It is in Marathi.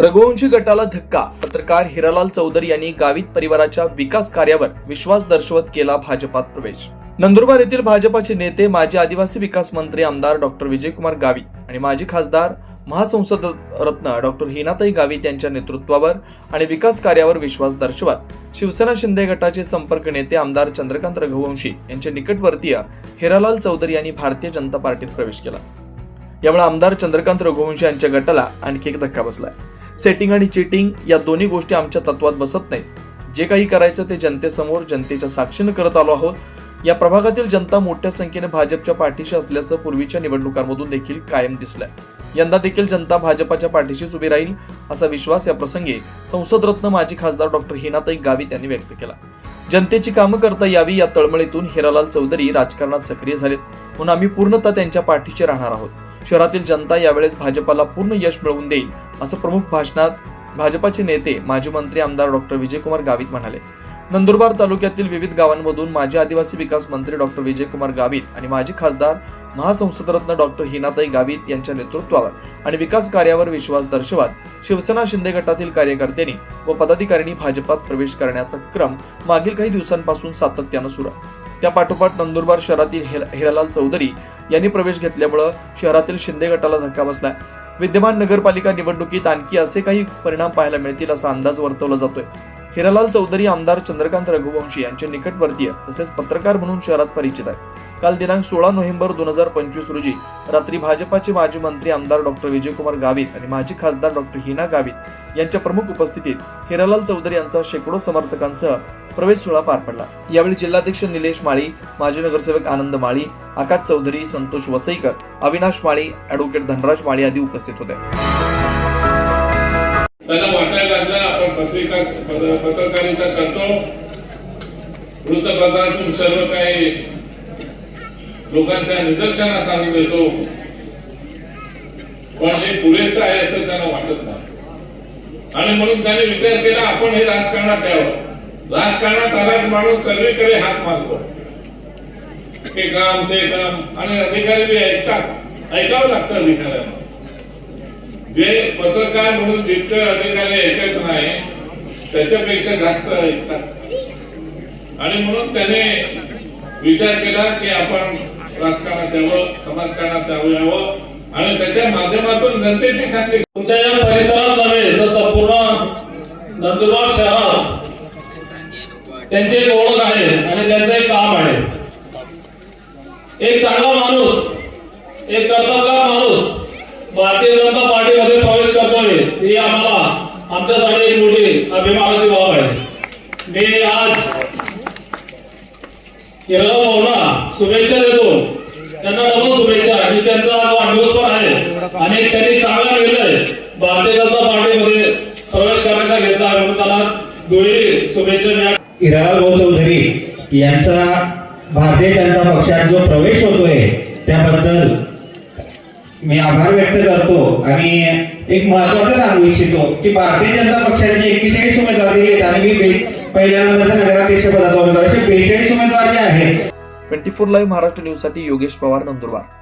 रघुवंशी गटाला धक्का. पत्रकार हिरालाल चौधरी यांनी गावित परिवाराच्या विकास कार्यावर विश्वास दर्शवत केला भाजपात प्रवेश. नंदुरबार येथील भाजपाचे नेते माजी आदिवासी विकास मंत्री आमदार डॉक्टर विजयकुमार गावित आणि माजी खासदार महासंसद रत्न डॉक्टर हिनाताई गावित यांच्या नेतृत्वावर आणि विकास कार्यावर विश्वास दर्शवत शिवसेना शिंदे गटाचे संपर्क नेते आमदार चंद्रकांत रघुवंशी यांचे निकटवर्तीय हिरालाल चौधरी यांनी भारतीय जनता पार्टीत प्रवेश केला. यामुळे आमदार चंद्रकांत रघुवंशी यांच्या गटाला आणखी एक धक्का बसलाय. सेटिंग आणि चिटिंग या दोन्ही गोष्टी आमच्या तत्वात बसत नाहीत. जे काही करायचं ते जनतेसमोर जनतेच्या साक्षीनं करत आलो आहोत. या प्रभागातील जनता मोठ्या संख्येने भाजपच्या पाठीशी असल्याचं पूर्वीच्या निवडणुकांमधून देखील कायम दिसलंय. यंदा देखील जनता भाजपाच्या पाठीशीच उभी राहील असा विश्वास या प्रसंगी संसदरत्न माजी खासदार डॉक्टर हिनाताई गावित यांनी व्यक्त केला. जनतेची कामं करता यावी या तळमळीतून हिरालाल चौधरी राजकारणात सक्रिय झालेत. म्हणून आम्ही पूर्णतः त्यांच्या पाठीशी राहणार आहोत. शहरातील जनता यावेळेस भाजपाला पूर्ण यश मिळवून देईल असं प्रमुख भाषणात भाजपाचे नेते माजी मंत्री आमदार डॉक्टर विजयकुमार गावित म्हणाले. नंदुरबार तालुक्यातील विविध गावांमधून माजी आदिवासी विकास मंत्री डॉक्टर विजयकुमार गावित आणि माजी खासदार महासंसदरत्न डॉक्टर हिनाताई गावित यांच्या नेतृत्वावर आणि विकास कार्यावर विश्वास दर्शवत शिवसेना शिंदे गटातील कार्यकर्त्यांनी व पदाधिकाऱ्यांनी भाजपात प्रवेश करण्याचा क्रम मागील काही दिवसांपासून सातत्यानं सुरू आहे. त्या पाठोपाठ नंदुरबार शहरातील हिरालाल चौधरी यांनी प्रवेश घेतल्यामुळं शहरातील शिंदे गटाला धक्का बसलाय विद्यमान नगरपालिका निवडणुकीत आणखी असे काही परिणाम पाहायला मिळतील असा अंदाज वर्तवला जातोय. हिरालाल चौधरी आमदार चंद्रकांत रघुवंशी यांचे निकटवर्तीय तसेच पत्रकार म्हणून शहरात परिचित आहेत. काल दिनांक सोळा नोव्हेंबर दोन हजार पंचवीस रोजी रात्री भाजपाचे माजी मंत्री आमदार डॉक्टर विजयकुमार गावित आणि माजी खासदार डॉक्टर हिना गावित यांच्या प्रमुख उपस्थितीत हिरालाल चौधरी यांचा शेकडो समर्थकांसह प्रवेश सोहळा पार पडला. यावेळी जिल्हाध्यक्ष निलेश माळी माजी नगरसेवक आनंद माळी आकाश चौधरी संतोष वसईकर अविनाश माळी ऍडव्होकेट धनराज माळी आदी उपस्थित होते. त्यांना वाटायला लागलं आपण पत्रिका पत्रकारिता करतो. वृत्तपत्रातून सर्व काही लोकांच्या निदर्शनास आणून देतो. पण हे पुरेसं आहे असं त्यांना वाटत नाही. आणि म्हणून त्यांनी विचार केला आपण हे राजकारणात द्यावं राजकारणात आलाच माणूस सगळीकडे हात मारतो. हे काम ते काम. आणि अधिकारी बी ऐकतात. ऐकावं लागतं अधिकाऱ्यांना. जे पत्रकार म्हणून जितके अधिकारी ऐकत नाही त्याच्यापेक्षा जास्त ऐकतात. आणि म्हणून त्याने विचार केला की आपण राजकारणात यावं समाजकारणात यावं आणि त्याच्या माध्यमातून जनतेची खात्री तुमच्या या परिसरात नव्हे तर संपूर्ण नंदुरबार शहरात त्यांची एक ओळख आहे आणि त्यांचं एक काम आहे. एक चांगला माणूस एक कर्तबगार माणूस भारतीय जनता पार्टीमध्ये प्रवेश करतोय ही आम्हाला आमच्यासाठी एक मोठी अभिमानाची बाब आहे. मी आज केरळ भाऊला शुभेच्छा देतो. त्यांना डबल शुभेच्छा. आणि त्यांचा आज वाढदिवस पण आहे. आणि त्यांनी चांगला निर्णय भारतीय जनता पार्टीमध्ये प्रवेश करण्याचा घेतला आहे म्हणून त्यांना दोन्ही शुभेच्छा मी हिरालाल चौधरी यांचा भारतीय जनता पक्षात जो प्रवेश होतोय त्याबद्दल मी आभार व्यक्त करतो. आणि एक महत्वाचं सांगू इच्छितो की भारतीय जनता पक्षाने जे एक्केचाळीस उमेदवार दिले आहेत आणि मी बे- पहिल्या नंबरचा नगराध्यक्ष पदाचा उमेदवार असे बेचाळीस उमेदवार जे आहेत. ट्वेंटी फोर लाईव्ह महाराष्ट्र न्यूजसाठी योगेश पवार नंदुरबार.